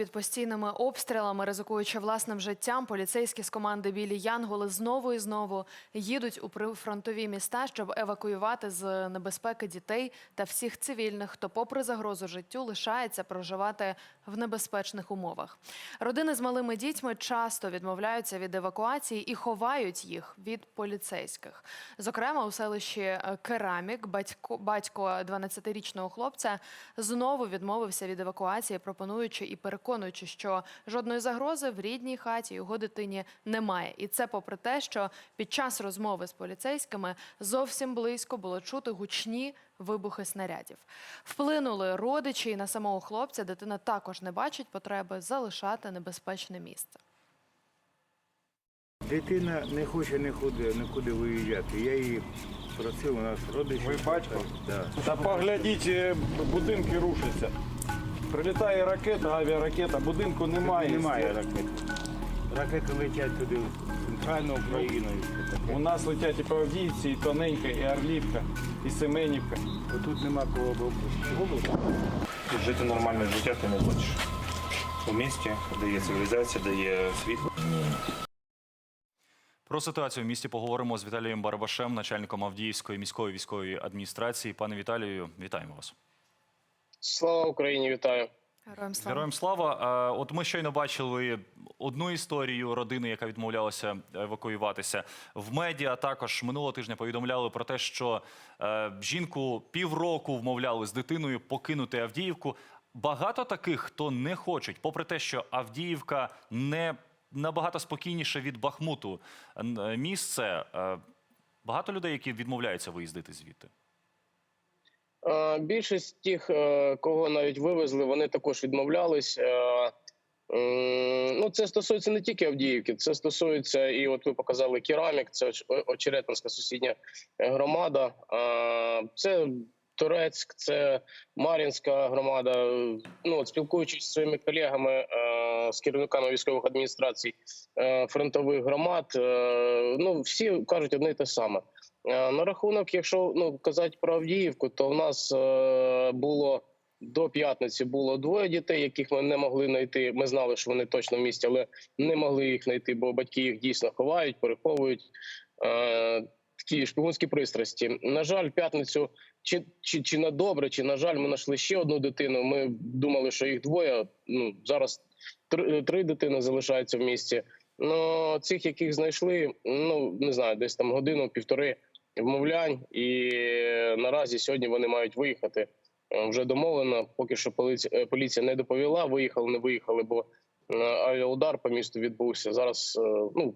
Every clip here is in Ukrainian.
під постійними обстрілами, ризикуючи власним життям, поліцейські з команди Білі Янголи знову і знову їдуть у прифронтові міста, щоб евакуювати з небезпеки дітей та всіх цивільних, хто, попри загрозу життю, лишається проживати в небезпечних умовах. Родини з малими дітьми часто відмовляються від евакуації і ховають їх від поліцейських. Зокрема, у селищі е, Керамік батько, батько 12-річного хлопця знову відмовився від евакуації, пропонуючи і переконуючи, що жодної загрози в рідній хаті його дитині немає. І це попри те, що під час розмови з поліцейськими зовсім близько було чути гучні вибухи снарядів. Вплинули родичі і на самого хлопця. Дитина також не бачить потреби залишати небезпечне місце. Дитина не хоче нікуди, нікуди виїжджати. Я її просив, у нас родичі. Ви батько? Да. Та поглядіть, е, будинки рушаться. Прилітає ракета, авіаракета, будинку немає. Немає ракет. Ракети летять туди, в центральну Україну. і все таке. У нас летять і по і Тоненька, і Орлівка, і Семенівка. Отут нема кого б Жити нормальне життя ти не хочеш. У місті, де є цивілізація, де є світло. Про ситуацію в місті поговоримо з Віталієм Барабашем, начальником Авдіївської міської військової адміністрації. Пане Віталію, вітаємо вас. Слава Україні, вітаю. Героям слава. Героям слава. От ми щойно бачили одну історію родини, яка відмовлялася евакуюватися в медіа. Також минулого тижня повідомляли про те, що е, жінку півроку вмовляли з дитиною покинути Авдіївку. Багато таких, хто не хочуть, попри те, що Авдіївка не набагато спокійніше від Бахмуту місце. е, Багато людей, які відмовляються виїздити звідти. Е, Більшість тих, е, кого навіть вивезли, вони також відмовлялись. Е, Ну, це стосується не тільки Авдіївки, це стосується і от ви показали керамік, це Оч- Очеретинська сусідня громада. Це Турецьк, це Мар'їнська громада. Ну, от спілкуючись зі своїми колегами з керівниками військових адміністрацій фронтових громад, ну всі кажуть одне й те саме. Е, На рахунок, якщо ну казати про Авдіївку, то в нас е, було до п'ятниці було двоє дітей, яких ми не могли знайти. Ми знали, що вони точно в місті, але не могли їх знайти, бо батьки їх дійсно ховають, переховують. Е, Такі шпигунські пристрасті. На жаль, п'ятницю чи, чи, чи на добре, чи на жаль, ми знайшли ще одну дитину. Ми думали, що їх двоє. Ну зараз три, три дитини залишаються в місті. Ну цих, яких знайшли, ну не знаю, десь там годину, півтори вмовлянь, і наразі сьогодні вони мають виїхати. Е, Вже домовлено. Поки що поліція, поліція не доповіла. Виїхали, не виїхали, бо е, авіаудар по місту відбувся. Зараз е, ну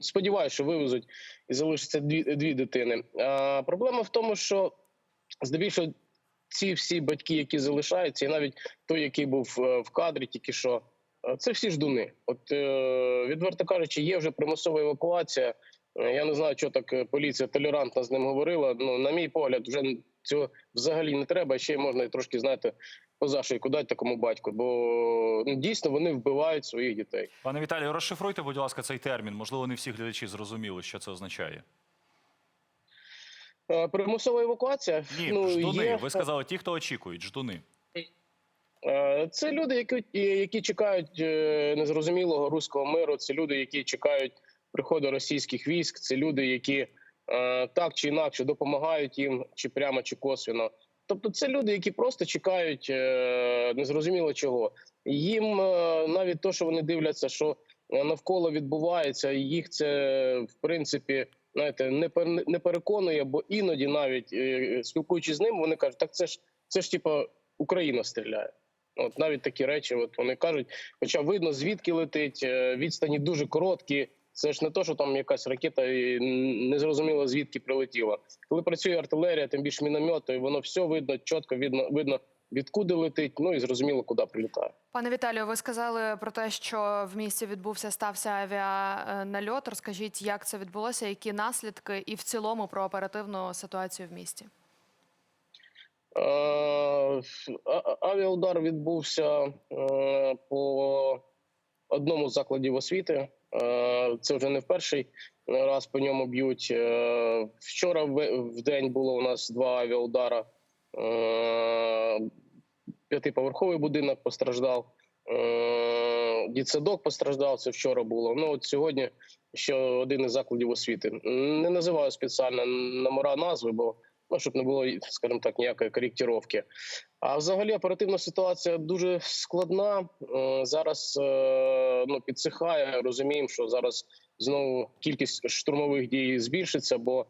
сподіваюся, що вивезуть і залишиться дві, дві дитини. А проблема в тому, що здебільшого ці всі батьки, які залишаються, і навіть той, який був е, в кадрі, тільки що е, це всі ждуни. От е, відверто кажучи, є вже примусова евакуація. Е, Я не знаю, що так е, поліція толерантно з ним говорила. Ну, на мій погляд, вже цього взагалі не треба. Ще можна і трошки знаєте поза шийку дати такому батьку, бо ну, дійсно вони вбивають своїх дітей. Пане Віталію, розшифруйте, будь ласка, цей термін. Можливо, не всі глядачі зрозуміли, що це означає. Е, Примусова евакуація Ні, ну, ждуни. є. Ви сказали, ті, хто очікують, ждуни. Це люди, які, які чекають незрозумілого руського миру. Це люди, які чекають приходу російських військ. Це люди, які е, так чи інакше допомагають їм, чи прямо, чи косвіно. Тобто, це люди, які просто чекають е, незрозуміло чого. Їм е, навіть то, що вони дивляться, що е, навколо відбувається, їх це в принципі знаєте, не не переконує, бо іноді навіть е, спілкуючись з ним, вони кажуть, так це ж це ж типа Україна стріляє. От навіть такі речі, от вони кажуть, хоча видно звідки летить, е, відстані дуже короткі. Це ж не то, що там якась ракета і не зрозуміло звідки прилетіла. Коли працює артилерія, тим більше міномети, воно все видно, чітко видно, видно відкуди летить, ну і зрозуміло, куди прилітає. Пане Віталію, ви сказали про те, що в місті відбувся стався авіанальот. Розкажіть, як це відбулося, які наслідки, і в цілому про оперативну ситуацію в місті. Е, Авіаудар відбувся е, по одному з закладів освіти. Е, Це вже не в перший раз по ньому б'ють. Е, Вчора в день було у нас два авіаудара. Е, П'ятиповерховий будинок постраждав. Е, Дітсадок постраждав, це вчора було. Ну от сьогодні ще один із закладів освіти. Не називаю спеціально номера назви, бо ну, щоб не було, скажімо так, ніякої коректировки. А взагалі оперативна ситуація дуже складна. Е, Зараз е, ну, підсихає. Розуміємо, що зараз знову кількість штурмових дій збільшиться, бо е,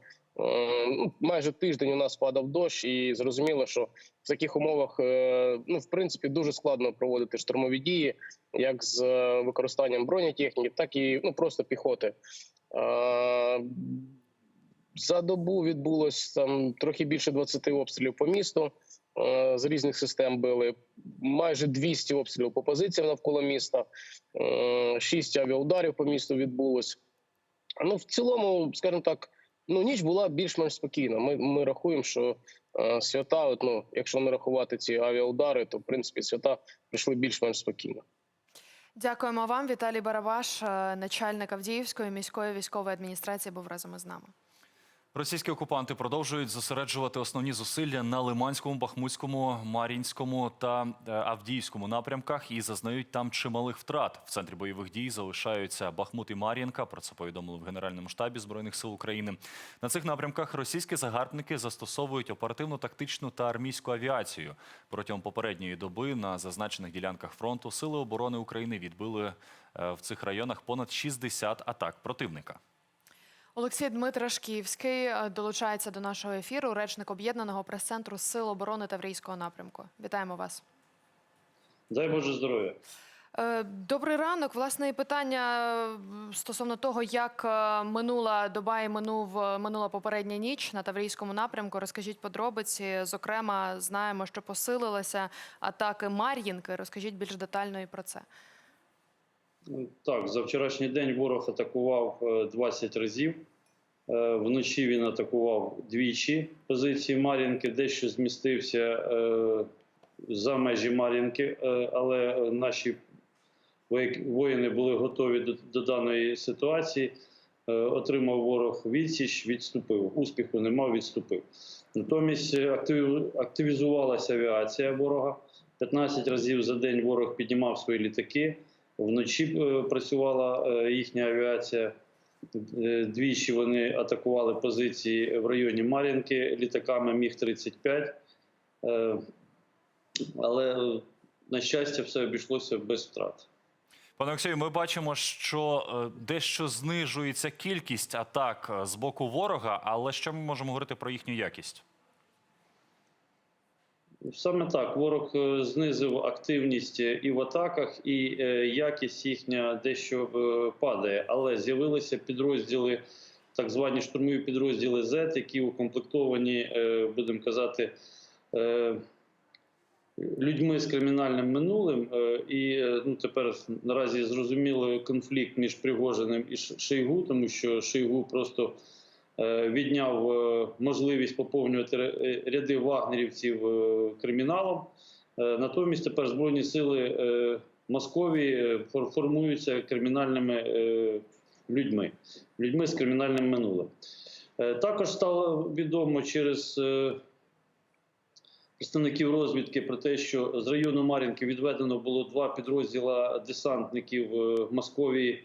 ну, майже тиждень у нас падав дощ, і зрозуміло, що в таких умовах ну, в принципі дуже складно проводити штурмові дії, як з використанням бронетехніки, так і ну, просто піхоти. Е, За добу відбулось там трохи більше 20 обстрілів по місту. е, З різних систем били майже 200 обстрілів по позиціям навколо міста, е, 6 авіаударів по місту відбулось. Ну, в цілому, скажімо так, ну ніч була більш-менш спокійна. Ми, ми рахуємо, що е, свята, от, ну, якщо не рахувати ці авіаудари, то в принципі свята прийшли більш-менш спокійно. Дякуємо вам. Віталій Барабаш, е, начальник Авдіївської міської військової адміністрації, був разом із нами. Російські окупанти продовжують зосереджувати основні зусилля на Лиманському, Бахмутському, Мар'їнському та е, Авдіївському напрямках і зазнають там чималих втрат. В центрі бойових дій залишаються Бахмут і Мар'їнка. Про це повідомили в Генеральному штабі збройних сил України. На цих напрямках російські загарбники застосовують оперативну, тактичну та армійську авіацію. Протягом попередньої доби на зазначених ділянках фронту сили оборони України відбили е, в цих районах понад 60 атак противника. Олексій Дмитрашківський е, долучається до нашого ефіру, речник об'єднаного прес-центру Сил оборони Таврійського напрямку. Вітаємо вас. Дай Боже здоров'я. Е, Добрий ранок. Власне, і питання е, стосовно того, як минула доба і минув минула попередня ніч на Таврійському напрямку. Розкажіть подробиці. Зокрема, знаємо, що посилилися атаки Мар'їнки. Розкажіть більш детально і про це. Так, за вчорашній день ворог атакував е, 20 разів. Е, Вночі він атакував двічі позиції Мар'їнки, дещо змістився е, за межі Мар'їнки, е, але е, наші воїни були готові до, даної ситуації. Е, Отримав ворог відсіч, відступив. Успіху не мав, відступив. Натомість е, активізувалася авіація ворога. 15 разів за день ворог піднімав свої літаки. Вночі е, працювала е, їхня авіація. Е, Двічі вони атакували позиції в районі Мар'їнки літаками Міг-35. Е, Але, на щастя, все обійшлося без втрат. Пане Олексію, ми бачимо, що дещо знижується кількість атак з боку ворога, але що ми можемо говорити про їхню якість? Саме так, ворог е, знизив активність е, і в атаках, і е, якість їхня дещо падає. Але з'явилися підрозділи, так звані штурмові підрозділи Z, які укомплектовані, будемо казати, людьми з кримінальним минулим. І ну, тепер наразі зрозуміло конфлікт між Пригожиним і Ш- Шойгу, тому що Шойгу просто відняв е, можливість поповнювати е, ряди вагнерівців е, криміналом. Е, Натомість тепер Збройні сили е, Московії е, формуються кримінальними е, людьми, людьми з кримінальним минулим. Е, Також стало відомо через е, представників розвідки про те, що з району Мар'їнки відведено було два підрозділа десантників е, Московії е,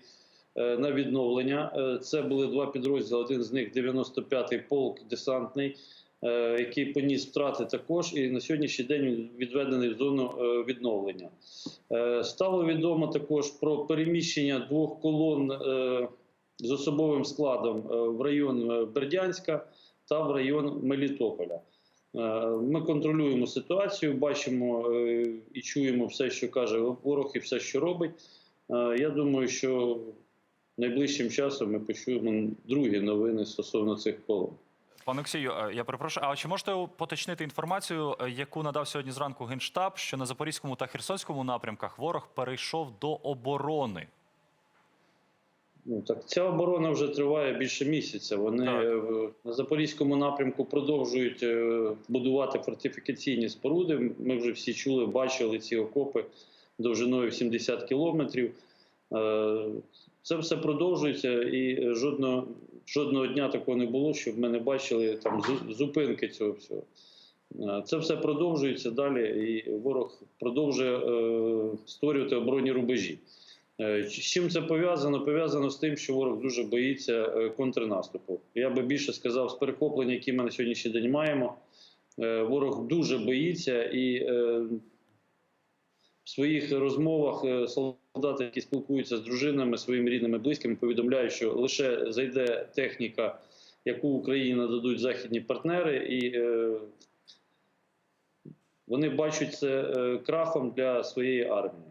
на відновлення. Е, Це були два підрозділи. Один з них 95-й полк десантний, е, який поніс втрати також. І на сьогоднішній день відведений в зону е, відновлення. Е, Стало відомо також про переміщення двох колон е, з особовим складом е, в район е, Бердянська та в район Мелітополя. Е, Ми контролюємо ситуацію, бачимо е, і чуємо все, що каже ворог, і все, що робить. Е, Я думаю, що найближчим часом ми почуємо другі новини стосовно цих колон. Пане Олексію, е, я перепрошую, а чи можете поточнити інформацію, е, яку надав сьогодні зранку Генштаб, що на Запорізькому та Херсонському напрямках ворог перейшов до оборони? Ну так ця оборона вже триває більше місяця. Вони Так. е, на запорізькому напрямку продовжують будувати фортифікаційні споруди. Ми вже всі чули, бачили ці окопи довжиною в 70 кілометрів. Е, Це все продовжується, і жодного, жодного дня такого не було, щоб ми не бачили там зупинки цього всього. Е, Це все продовжується далі, і ворог продовжує е, створювати оборонні рубежі. Е, З чим це пов'язано? Пов'язано з тим, що ворог дуже боїться е, контрнаступу. Я би більше сказав, з перехоплення, які ми на сьогоднішній день маємо, е, ворог дуже боїться і е, в своїх розмовах е, солдати, які спілкуються з дружинами, своїми рідними, близькими, повідомляють, що лише зайде техніка, яку Україні нададуть західні партнери, і е, вони бачать це е, крахом для своєї армії.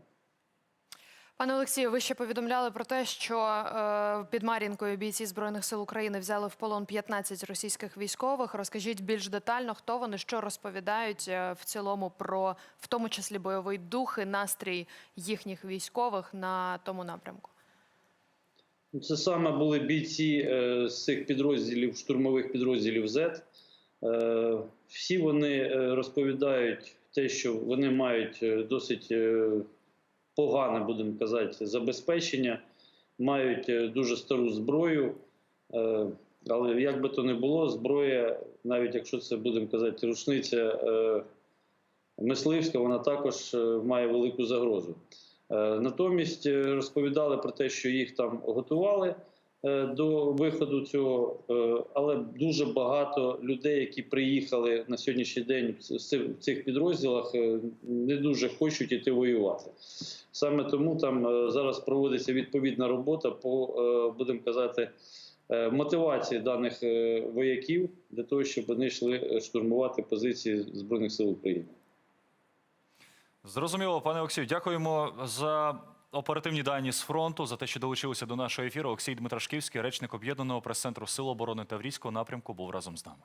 Пане Олексію, ви ще повідомляли про те, що е, під Мар'їнкою бійці збройних сил України взяли в полон 15 російських військових. Розкажіть більш детально, хто вони, що розповідають е, в цілому про в тому числі бойовий дух і настрій їхніх військових на тому напрямку. Це саме були бійці е, з цих підрозділів, штурмових підрозділів. Е, всі вони розповідають те, що вони мають досить погане, будемо казати, забезпечення, мають е, дуже стару зброю. Е, але як би то не було, зброя, навіть якщо це будемо казати, рушниця е, мисливська, вона також має велику загрозу. Натомість розповідали про те, що їх там готували до виходу цього, е, але дуже багато людей, які приїхали на сьогоднішній день в цих- підрозділах, е, не дуже хочуть іти воювати. Саме тому там е, зараз проводиться відповідна робота по, е, будемо казати, е, мотивації даних е, вояків для того, щоб вони йшли е, штурмувати позиції Збройних сил України. Зрозуміло, пане Олексію, дякуємо за оперативні дані з фронту, за те, що долучилися до нашого ефіру. Олексій Дмитрашківський, речник об'єднаного прес-центру Сил оборони Таврійського напрямку, був разом з нами.